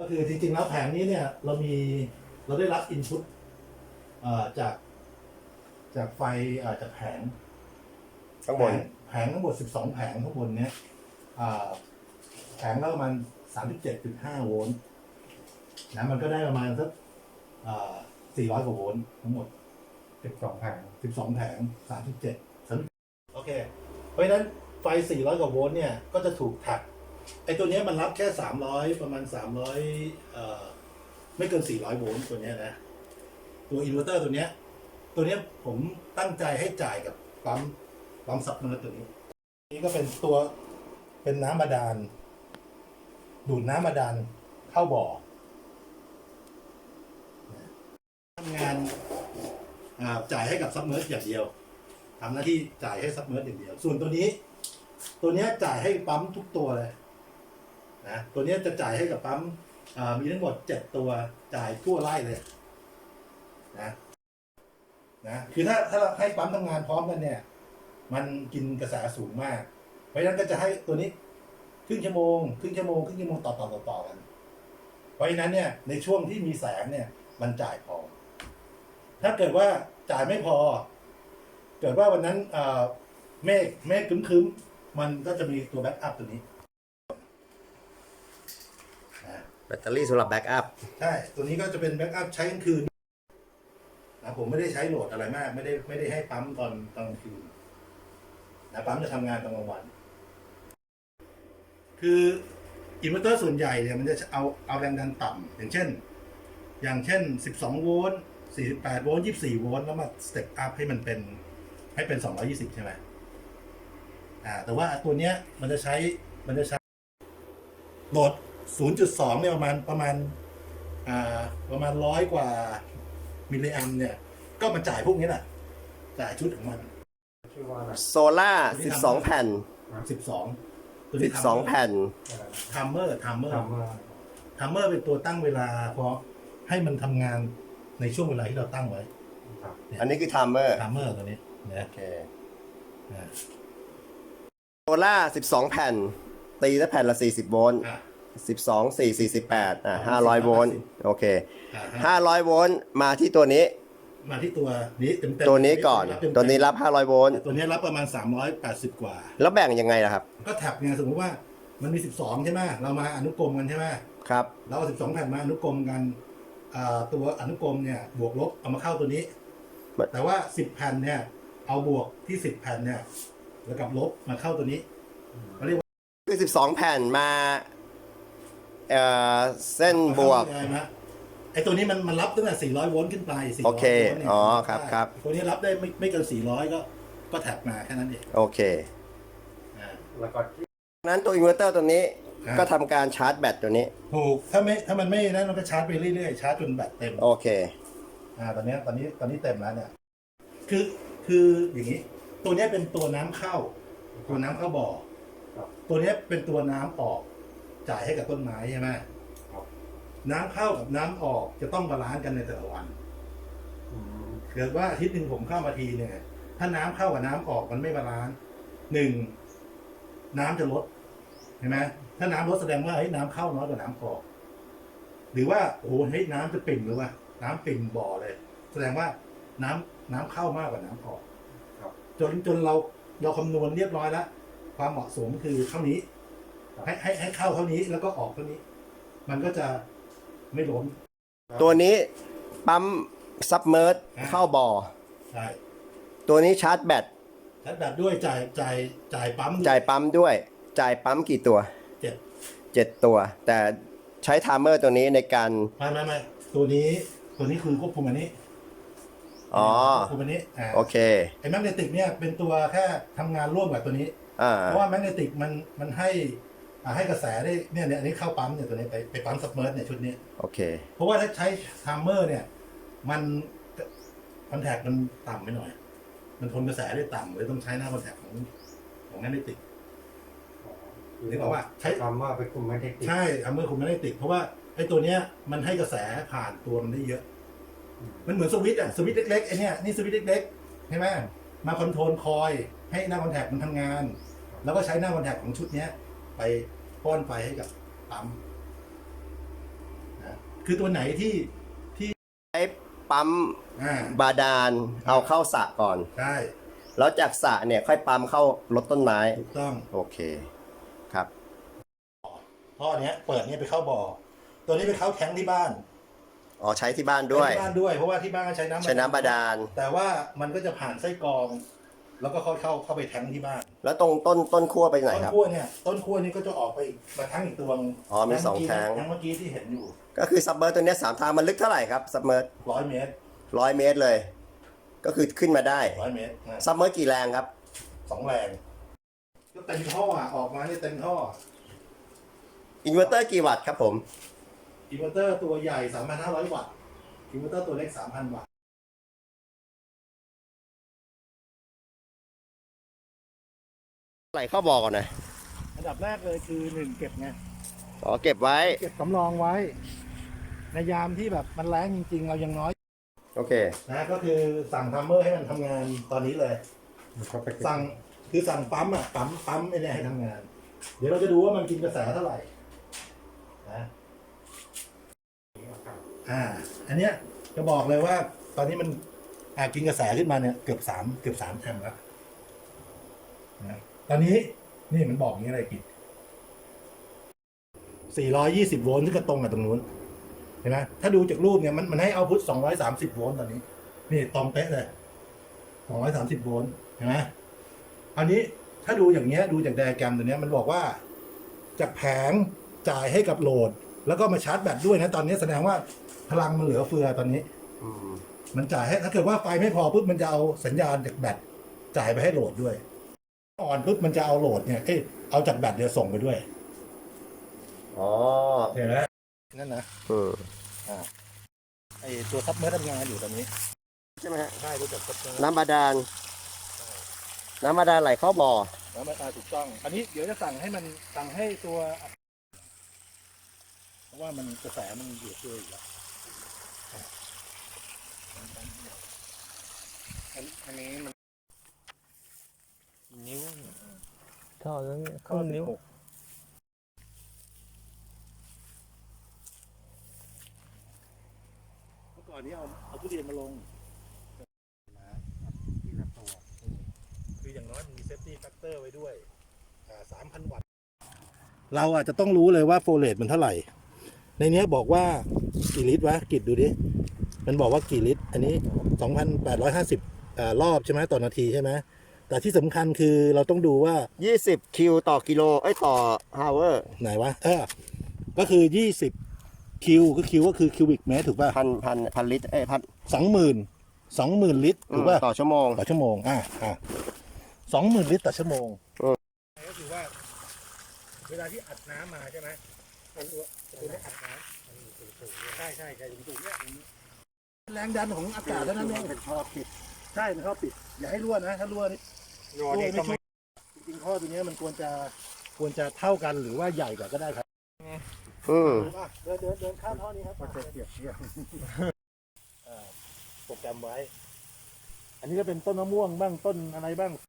ก็คือจริงๆแล้วแผงนี้เนี่ย เรามีเราได้รับอินพุตจากจากไฟเอ่อจากแผงข้างบนแผแผงทั้งหมด12 แผงข้างบนเนี้ยอ่าแผงละประมาณ37.5 โวลต์นะมันก็ได้ประมาณสักอ่า400 กว่าโวลต์ทั้งหมดสิบสองแผง 12 แผง37 37 โอเค เพราะฉะนั้นไฟ 400 กว่าโวลต์เนี่ย ก็จะถูกแท็ก ไอ้ตัวเนี้ยมันรับแค่300ประมาณ300เอ่อไม่เกิน400โวลต์ตัวเนี้ยนะ ตัวอินเวอร์เตอร์ตัวเนี้ย ตัวเนี้ยผมตั้งใจให้จ่ายกับปั๊มปั๊มซับเมอตัวนี้ นี่ก็เป็นตัวเป็นน้ำบาดาล ดูดน้ำบาดาลเข้าบ่อทำงานจ่ายให้กับซับเมอร์สอย่างเดียวทำหน้าที่จ่ายให้ซับเมอร์สอย่างเดียว ส่วนตัวนี้ ตัวเนี้ยจ่ายให้ปั๊มทุกตัวเลย นะตัวนี้จะจ่ายให้กับปั๊มมีทั้งหมดเจ็ดตัวจ่ายทั่วไร่เลยนะนะคือถ้าถ้าเราให้ปั๊มทำงานพร้อมกันเนี่ย มันกินกระแสสูงมาก เพราะฉะนั้นก็จะให้ตัวนี้ครึ่งชั่วโมงครึ่งชั่วโมงครึ่งชั่วโมงต่อต่อต่อต่อกัน เพราะฉะนั้นเนี่ยในช่วงที่มีแสงเนี่ย มันจ่ายพอ ถ้าเกิดว่าจ่ายไม่พอ เกิดว่าวันนั้นเอ่อเมฆเมฆคึ้มๆมันก็จะมีตัวแบ็กอัพตัวนี้อ่า แบตเตอรี่สำหรับแบ็กอัพ ใช่ ตัวนี้ก็จะเป็นแบ็กอัพใช้กลางคืนนะผมไม่ได้ใช้โหลดอะไรมาก ไม่ได้ไม่ได้ให้ปั๊มตอนตอนกลางคืนนะปั๊มจะทำงานตอนกลางวัน คืออินเวอร์เตอร์ส่วนใหญ่เนี่ยมันจะเอาเอาแรงดันต่ำอย่างเช่น อย่างเช่น 12 โวลต์ 48 โวลต์ 24 โวลต์แล้วมาสเต็ปอัพให้มันเป็น ให้เป็น 220 ใช่ไหมอ่าแต่ว่าตัวเนี้ยมันจะใช้มันจะใช้โหลด 0.2เนี่ยประมาณประมาณอ่าประมาณร้อยกว่ามิลลิแอมป์เนี่ย ก็มาจ่ายพวกนี้แหละจ่ายชุดของมันชื่อว่าอะไรโซล่า12แผ่น12ตัวนี้12แผ่นทัมเมอร์ทัมเมอร์ทำมาทัมเมอร์เป็นตัวตั้งเวลา เพราะให้มันทำงานในช่วงเวลาที่เราตั้งไว้ครับอันนี้คือไทม์เมอร์ทัมเมอร์ตัวนี้นะโอเคอ่าโซล่า12แผ่น ตีละแผ่นละ40โวลต์ อ่า12 4 48อะ500โวลต์โอเคอ่าฮะ500โวลต์มาที่ตัวนี้ มาที่ตัวนี้เต็มๆตัวนี้ก่อนเต็มๆตัวนี้รับ500โวลต์ตัวนี้รับประมาณ 380 กว่า แล้วแบ่งยังไงล่ะครับ ก็แท็บไงสมมติว่ามันมี 12 ใช่ไหมเรามาอนุกรมกันใช่ไหมครับเราเอา12 แผ่นมาอนุกรมกันอ่าตัวอนุกรมเนี่ยบวกลบเอามาเข้าตัวนี้มันแต่ว่า 10 แผ่นเนี่ย เอาบวกที่ 10 แผ่นเนี่ยแล้วกับลบมาเข้าตัวนี้เขาเรียกว่าคือ12แผ่นมา เอ่อเส้นบวก เข้าใจไหมไอ้ตัวนี้มันมันรับตั้งแต่ 400 โวลต์ขึ้นไป400โอเคโวลต์นี่ยอ๋อครับครับ ตัวนี้รับได้ไม่ไม่เกิน 400 ก็ก็แท็บมาแค่นั้นเองโอเคอ่า แล้วก็นั้นตัวอินเวอร์เตอร์ตัวนี้ครับ ก็ทำการชาร์จแบตตัวนี้ ถูกถ้าไม่ถ้ามันไม่นั่นเราก็ชาร์จไปเรื่อยๆชาร์จจนแบตเต็ม โอเค อ่าตอนเนี้ยตอนนี้ตอนนี้เต็มแล้วเนี่ย คือคืออย่างนี้ ตัวเนี้ยเป็นตัวน้ำเข้า ตัวน้ำเข้าบ่อ ครับ ตัวเนี้ยเป็นตัวน้ำออก จ่ายให้กับต้นไม้ใช่ไหมครับน้ำเข้ากับน้ำออกจะต้องบาลานซ์กันในแต่ละวันอืมเกิดว่าอาทิตย์หนึ่งผมเข้ามาทีเนี่ย ถ้าน้ำเข้ากับน้ำออกมันไม่บาลานซ์หนึ่งน้ำจะลดเห็นไหมถ้าน้ำลดแสดงว่าเฮ้ยน้ำเข้าน้อยกว่าน้ำออก หรือว่าโอ้โหเฮ้ยน้ำจะปิ่มหรือว่า น้ำปิ่มบ่อเลย แสดงว่าน้ำน้ำเข้ามากกว่าน้ำออกครับจนจนเราเราคำนวณเรียบร้อยแล้วความเหมาะสมคือเท่านี้ ให้ให้ให้เข้าเท่านี้แล้วก็ออกเท่านี้ มันก็จะไม่ล้มตัวนี้ปั๊มซับเมอร์อ่าเข้าบ่อ ใช่ตัวนี้ชาร์จแบตชาร์จแบตด้วยจ่ายจ่ายจ่ายปั๊มจ่ายปั๊มด้วย จ่ายปั๊มกี่ตัวเจ็ด7ตัว แต่ใช้ไทม์เมอร์ตัวนี้ในการไม่ไม่ไม่ตัวนี้ตัวนี้คือควบคุมอันนี้อ๋อควบคุมอันนี้อ่าโอเคไอ้แมกเนติกเนี่ยเป็นตัวแค่ทำงานร่วมกับตัวนี้อ่าเพราะว่าแมกเนติกมันมันให้ อ่าให้กระแสได้เนี่ยเนี่ยอันนี้เข้าปั๊มเนี่ยตัวนี้ไปไปปั๊มซับเมอร์เนี่ยชุดนี้ โอเค เพราะว่าถ้าใช้ไทม์เมอร์เนี่ย มันคอนแทคมันต่ำไปหน่อย มันทนกระแสได้ต่ำเลยต้องใช้หน้าคอนแทคของของแมกเนติกนึกออกว่าใช้คำว่าไปคุมไม่ได้ติดใช่ไทม์เมอร์คุมแมกเนติกเพราะว่าไอ้ตัวเนี้ยมันให้กระแสผ่านตัวมันได้เยอะ มันเหมือนสวิตช์อะสวิตช์เล็กๆไอ้เนี่ยนี่สวิตช์เล็กๆใช่ไหมมาคอนโทรลคอย ให้หน้าคอนแทคมันทำงาน แล้วก็ใช้หน้าคอนแทคของชุดเนี้ย ไปป้อนไฟให้กับปั๊มคือตัวไหนที่ใช้ปั๊มอ่าบาดาลเอาเข้าสระก่อน ใช่แล้วจากสระเนี่ยค่อยปั๊มเข้ารถต้นไม้ ถูกต้อง โอเคครับ ท่อเนี้ยเปิดเนี้ยไปเข้าบ่อ ตัวนี้ไปเข้าแท้งที่บ้านอ๋อใช้ที่บ้านด้วยที่บ้านด้วยเพราะว่าที่บ้านก็ใช้น้ำใช้น้ำบาดาล แต่ว่ามันก็จะผ่านไส้กรอง แล้วก็เข้าเข้าเข้าไปแท้งที่บ้าน แล้วตรงต้นต้นขั้วไปไหนต้นครับ ขั้วเนี่ยต้นขั้วนี่ก็จะออกไปอีกมาทั้งอีกตัวนึงอ๋อมีสองแท้งแท้งเมื่อกี้ที่เห็นอยู่ก็คือซับเมอร์ตัวเนี้ยสามทางมันลึกเท่าไหร่ครับซับเมอร์ร้อยเมตรร้อยเมตรเลย ก็คือขึ้นมาได้ร้อยเมตรนะซับเมอร์กี่แรงครับ สองแรงก็เต็มท่ออะออกมาเนี่ยเต็มท่ออินเวอร์เตอร์กี่วัตต์ครับผม อินเวอร์เตอร์ตัวใหญ่ 3,500 วัตต์อินเวอร์เตอร์ตัวเล็ก 3,000 วัตต์ ไหลเข้าบอกก่อนนะอันดับแรกเลยคือหนึ่งเก็บไงอ๋อเก็บไว้ เก็บสำรองไว้ ในยามที่แบบมันแรงจริง ๆ เรายังน้อยโอเค นะก็คือสั่งทัมเมอร์ให้มันทำงานตอนนี้เลยมันก็ไปติดสั่งคือสั่งปั๊มอะปั๊มปั๊มไอ้เนี่ยให้ทำงาน เดี๋ยวเราจะดูว่ามันกินกระแสเท่าไหร่นะอ่า อันเนี้ยจะบอกเลยว่า ตอนนี้มันอ่ากินกระแสขึ้นมาเนี่ยเกือบสามเกือบสามแอมป์แล้วนะ ตอนนี้นี่มันบอกอย่างนี้อะไรกิจสี่ร้อยยี่สิบโวลต์ที่งก็ตรงกับตรงนู้นเห็นไหมถ้าดูจากรูปเนี่ยมันมันให้เอาพุทสองร้อยสามสิบโวลต์ตอนนี้ นี่ตรงเป๊ะเลยสองร้อยสามสิบโวลต์เห็นไหมอันนี้ถ้าดูอย่างเงี้ยดูจากไดอะแกรมตัวเนี้ยมันบอกว่าจากแผงจ่ายให้กับโหลด แล้วก็มาชาร์จแบตด้วยนะตอนนี้แสดงว่าพลังมันเหลือเฟือตอนนี้อืมมันจ่ายให้ถ้าเกิดว่าไฟไม่พอปุ๊บมันจะเอาสัญญาณจากแบตจ่ายไปให้โหลดด้วย อ่อนปุ๊บมันจะเอาโหลดเนี่ยเอ้ยเอาจากแบตเดี๋ยวส่งไปด้วยอ๋อเห็นไหมนั่นนะอืมไอตัวซับเมอร์ทำงานอยู่ตอนนี้ใช่ไหมฮะใช่รู้จักซับเมอร์น้ำบาดาลน้ำบาดาลไหลเข้าบ่อแล้วมันอ่าถูกต้อง อันนี้เดี๋ยวจะสั่งให้มันสั่งให้ตัว เพราะว่ามันกระแสมันอยู่ตัวอยู่แล้วอันอันนี้มันนิ้ว ท่อนั้นครึ่งนิ้วเมื่อก่อนนี้เอาเอาทุเรียนมาลงทีละตัวคืออย่างน้อยมันมีเซฟตี้แฟกเตอร์ไว้ด้วยสามพันวัตต์เราอาจจะต้องรู้เลยว่าโฟเลตมันเท่าไหร่ ในเนี้ยบอกว่ากี่ลิตรวะกิดดูดิ มันบอกว่ากี่ลิตร อันนี้ 2,850อ่ารอบใช่ไหมต่อนาทีใช่ไหม แต่ที่สำคัญคือเราต้องดูว่า20 คิวต่อกิโลเอ้ยต่อฮาวเวอร์ไหนวะเออก็คือ 20 คิวก็คิวก็คือคิวบิกเมตรถูกป่ะพันพันพันลิตรเอ้ยพันสองหมื่นสองหมื่นลิตรถูกป่ะต่อชั่วโมงต่อชั่วโมงอะอะสองหมื่นลิตรต่อชั่วโมงเออก็คือว่า เวลาที่อัดน้ำมาใช่ไหมมันตัวตัวนี้อัดน้ำมันอยู่สูงๆใช่ใช่ใช่สูงๆเนี่ยแรงดันของอากาศเท่านั้นเองเป็นท่อปิดใช่มันเข้าปิด อย่าให้รั่วนะ ถ้ารั่วนี่ โยนนี่ก็ไม่จริงๆข้อตัวเนี้ยมันควรจะควรจะเท่ากันหรือว่าใหญ่กว่าก็ได้ครับอืมอะเดินเดินเดินข้ามท่อนี้ครับก็จะเปรียบเทียบโปรแกรมไว้ อันนี้ก็เป็นต้นมะม่วงบ้างต้นอะไรบ้าง